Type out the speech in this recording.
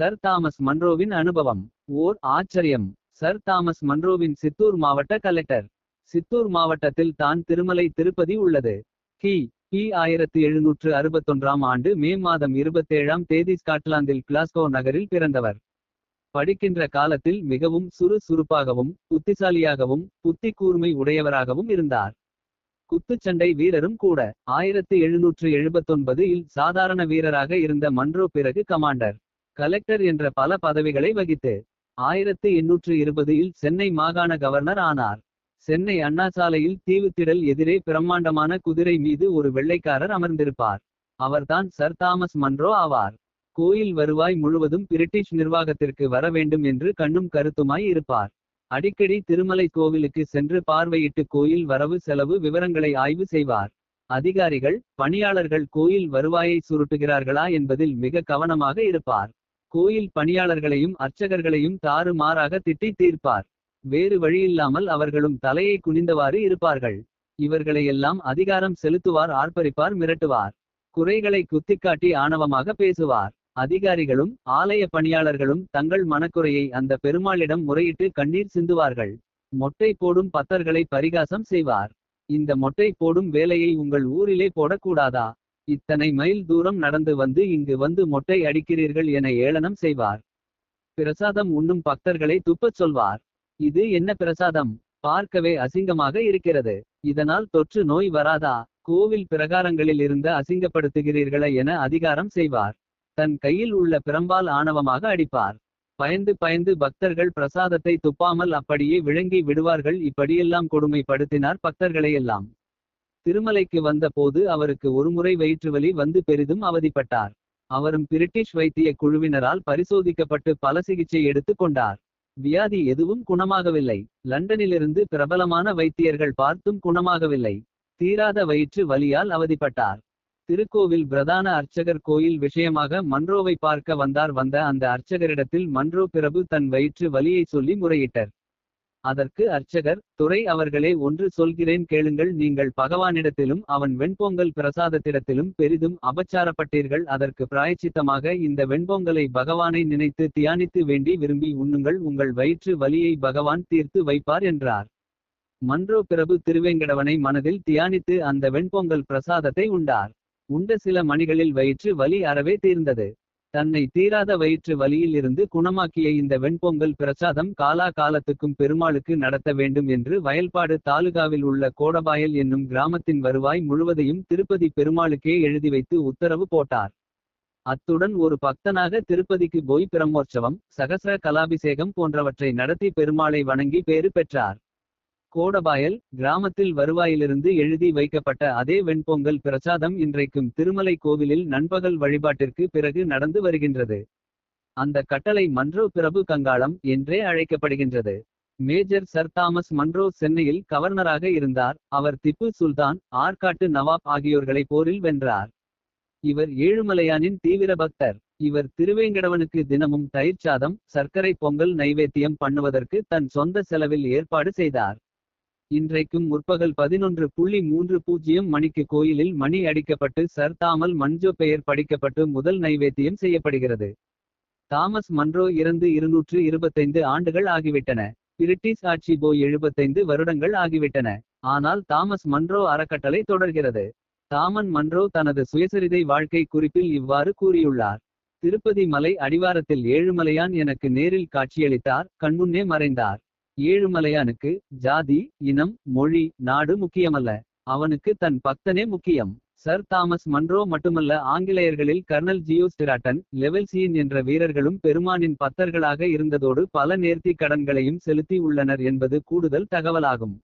Sir Thomas மன்ரோவின் அனுபவம். ஓர் ஆச்சரியம். Sir Thomas மன்ரோவின் Chittoor மாவட்ட கலெக்டர். சித்தூர் மாவட்டத்தில் தான் திருமலை திருப்பதி உள்ளது. கி. பி. ஆயிரத்து எழுநூற்று அறுபத்தொன்றாம் ஆண்டு மே மாதம் இருபத்தேழாம் தேதி ஸ்காட்லாந்தில் கிளாஸ்கோ நகரில் பிறந்தவர். படிக்கின்ற காலத்தில் மிகவும் சுறுசுறுப்பாகவும் புத்திசாலியாகவும் புத்தி கூர்மை உடையவராகவும் இருந்தார். குத்துச்சண்டை வீரரும் கூட. ஆயிரத்து எழுநூற்று எழுபத்தொன்பது இல் சாதாரண வீரராக இருந்த மன்றோ பிறகு கமாண்டர். கலெக்டர் என்ற பல பதவிகளை வகித்து ஆயிரத்து எண்ணூற்று இருபதில் சென்னை மாகாண கவர்னர் ஆனார். சென்னை அண்ணாசாலையில் தீவுத்திடல் எதிரே பிரம்மாண்டமான குதிரை மீது ஒரு வெள்ளைக்காரர் அமர்ந்திருப்பார். அவர்தான் சர் தாமஸ் மன்றோ ஆவார். கோயில் வருவாய் முழுவதும் பிரிட்டிஷ் நிர்வாகத்திற்கு வர வேண்டும் என்று கண்ணும் கருத்துமாய் இருப்பார். அடிக்கடி திருமலை கோவிலுக்கு சென்று பார்வையிட்டு கோயில் வரவு செலவு விவரங்களை ஆய்வு செய்வார். அதிகாரிகள் பணியாளர்கள் கோயில் வருவாயை சுருட்டுகிறார்களா என்பதில் மிக கவனமாக இருப்பார். கோயில் பணியாளர்களையும் அர்ச்சகர்களையும் தாறுமாறாக திட்டி தீர்ப்பார். வேறு வழியில்லாமல் அவர்களும் தலையை குனிந்தவாறு இருப்பார்கள். இவர்களையெல்லாம் அதிகாரம் செலுத்துவார் ஆர்ப்பரிப்பார் மிரட்டுவார். குறைகளை குத்திக்காட்டி ஆணவமாக பேசுவார். அதிகாரிகளும் ஆலய பணியாளர்களும் தங்கள் மனக்குறையை அந்த பெருமாளிடம் முறையிட்டு கண்ணீர் சிந்துவார்கள். மொட்டை போடும் பத்தர்களை பரிகாசம் செய்வார். இந்த மொட்டை போடும் வேலையை உங்கள் ஊரிலே போடக்கூடாதா? இத்தனை மைல் தூரம் நடந்து வந்து இங்கு வந்து மொட்டை அடிக்கிறீர்கள் என ஏளனம் செய்வார். பிரசாதம் உண்ணும் பக்தர்களை துப்பச் சொல்வார். இது என்ன பிரசாதம்? பார்க்கவே அசிங்கமாக இருக்கிறது. இதனால் தொற்று நோய் வராதா? கோவில் பிரகாரங்களில் இருந்து அசிங்கப்படுத்துகிறீர்களா என அதிகாரம் செய்வார். தன் கையில் உள்ள பிரம்பால் ஆணவமாக அடிப்பார். பயந்து பயந்து பக்தர்கள் பிரசாதத்தை துப்பாமல் அப்படியே விளங்கி விடுவார்கள். இப்படியெல்லாம் கொடுமைப்படுத்தினார் பக்தர்களையெல்லாம். திருமலைக்கு வந்த போது அவருக்கு ஒருமுறை வயிற்றுவலி வந்து பெரிதும் அவதிப்பட்டார். அவரும் பிரிட்டிஷ் வைத்திய குழுவினரால் பரிசோதிக்கப்பட்டு பல சிகிச்சை எடுத்துக் கொண்டார். வியாதி எதுவும் குணமாகவில்லை. லண்டனிலிருந்து பிரபலமான வைத்தியர்கள் பார்த்தும் குணமாகவில்லை. தீராத வயிற்று வலியால் அவதிப்பட்டார். திருக்கோவில் பிரதான அர்ச்சகர் கோயில் விஷயமாக மன்றோவை பார்க்க வந்தார். வந்த அந்த அர்ச்சகரிடத்தில் மன்றோ பிரபு தன் வயிற்று வலியை சொல்லி முறையிட்டர். அதற்கு அர்ச்சகர் துறை அவர்களே ஒன்று சொல்கிறேன் கேளுங்கள். நீங்கள் பகவானிடத்திலும் அவன் வெண்பொங்கல் பிரசாதத்திடத்திலும் பெரிதும் அபச்சாரப்பட்டீர்கள். அதற்கு பிராயச்சித்தமாக இந்த வெண்பொங்கலை பகவானை நினைத்து தியானித்து வேண்டி விரும்பி உண்ணுங்கள். உங்கள் வயிற்று வலியை பகவான் தீர்த்து வைப்பார் என்றார். மன்றோ பிரபு திருவேங்கடவனை மனதில் தியானித்து அந்த வெண்பொங்கல் பிரசாதத்தை உண்டார். உண்ட சில மணிகளில் வயிற்று வலி அறவே தீர்ந்தது. தன்னை தீராத வயிற்று வலியில் இருந்து குணமாக்கிய இந்த வெண்பொங்கல் பிரசாதம் காலா காலத்துக்கும் பெருமாளுக்கு நடத்த வேண்டும் என்று வயல்பாடு தாலுகாவில் உள்ள கோடபாயல் என்னும் கிராமத்தின் வருவாய் முழுவதையும் திருப்பதி பெருமாளுக்கே எழுதி வைத்து உத்தரவு போட்டார். அத்துடன் ஒரு பக்தனாக திருப்பதிக்கு போய் பிரம்மோற்சவம் சகசர கலாபிஷேகம் போன்றவற்றை நடத்தி பெருமாளை வணங்கி பேறு பெற்றார். கோடபாயல் கிராமத்தில் வருவாயிலிருந்து எழுதி வைக்கப்பட்ட அதே வெண்பொங்கல் பிரசாதம் இன்றைக்கும் திருமலை கோவிலில் நண்பகல் வழிபாட்டிற்கு பிறகு நடந்து வருகின்றது. அந்த கட்டளை மன்றோ பிரபு கங்காளம் என்றே அழைக்கப்படுகின்றது. மேஜர் சர் தாமஸ் மன்றோ சென்னையில் கவர்னராக இருந்தார். அவர் திப்பு சுல்தான் ஆற்காட்டு நவாப் ஆகியோர்களை போரில் வென்றார். இவர் ஏழுமலையானின் தீவிர பக்தர். இவர் திருவேங்கடவனுக்கு தினமும் தயிர் சாதம் சர்க்கரை பொங்கல் நைவேத்தியம் பண்ணுவதற்கு தன் சொந்த செலவில் ஏற்பாடு செய்தார். இன்றைக்கும் முற்பகல் பதினொன்று புள்ளி மூன்று பூஜ்ஜியம் மணிக்கு கோயிலில் மணி அடிக்கப்பட்டு சர் தாமல் மஞ்சோ பெயர் படிக்கப்பட்டு முதல் நைவேத்தியம் செய்யப்படுகிறது. தாமஸ் மன்றோ இறந்து இருநூற்று இருபத்தைந்து ஆண்டுகள் ஆகிவிட்டன. பிரிட்டிஷ் ஆட்சி போய் எழுபத்தைந்து வருடங்கள் ஆகிவிட்டன. ஆனால் தாமஸ் மன்றோ அறக்கட்டளை தொடர்கிறது. தாமன் மன்றோ தனது சுயசரிதை வாழ்க்கை குறிப்பில் இவ்வாறு கூறியுள்ளார். திருப்பதி மலை அடிவாரத்தில் ஏழுமலையான் எனக்கு நேரில் காட்சியளித்தார் கண்முன்னே மறைந்தார். ஏழுமலையானுக்கு ஜாதி இனம் மொழி நாடு முக்கியமல்ல. அவனுக்கு தன் பக்தனே முக்கியம். சர் தாமஸ் மன்றோ மட்டுமல்ல ஆங்கிலேயர்களில் கர்னல் ஜியோ ஸ்டிராட்டன் லெவல்சியின் என்ற வீரர்களும் பெருமானின் பத்தர்களாக இருந்ததோடு பல நேர்த்தி கடன்களையும் செலுத்தி உள்ளனர் என்பது கூடுதல் தகவலாகும்.